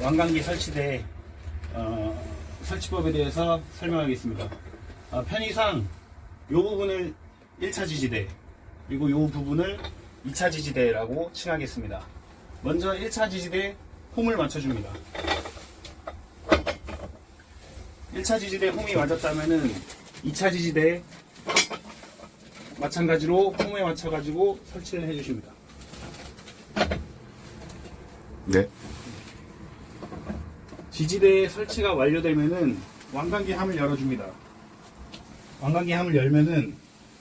왕관기 설치대 어, 설치법에 대해서 설명하겠습니다. 어, 편의상 이 부분을 1차 지지대 그리고 이 부분을 2차 지지대라고 칭하겠습니다. 먼저 1차 지지대 홈을 맞춰줍니다. 1차 지지대 홈이 맞았다면은 2차 지지대 마찬가지로 홈에 맞춰가지고 설치를 해주십니다. 네. 지지대 설치가 완료되면은 왕관기 함을 열어줍니다. 왕관기 함을 열면은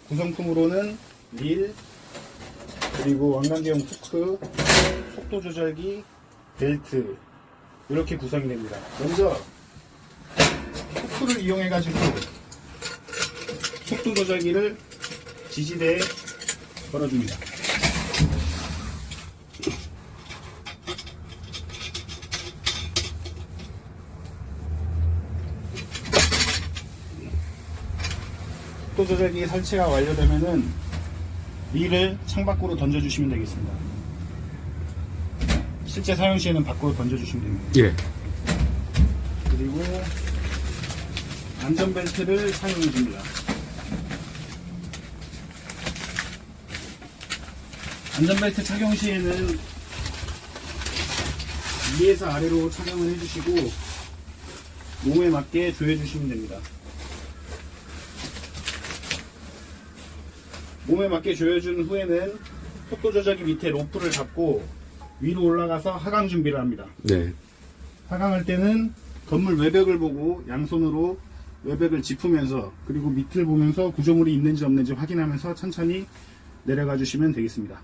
구성품으로는 릴 그리고 왕관기용 후크, 속도 조절기, 벨트 이렇게 구성이 됩니다. 먼저 후크를 이용해 가지고 속도 조절기를 지지대에 걸어줍니다. 속도 조절기 설치가 완료되면은 릴을 창밖으로 던져주시면 되겠습니다. 실제 사용 시에는 밖으로 던져주시면 됩니다. 예. 그리고 안전벨트를 착용해 줍니다. 안전벨트 착용 시에는 위에서 아래로 착용을 해주시고 몸에 맞게 조여주시면 됩니다. 몸에 맞게 조여준 후에는 속도 조절기 밑에 로프를 잡고 위로 올라가서 하강 준비를 합니다. 네. 하강할 때는 건물 외벽을 보고 양손으로 외벽을 짚으면서 그리고 밑을 보면서 구조물이 있는지 없는지 확인하면서 천천히 내려가 주시면 되겠습니다.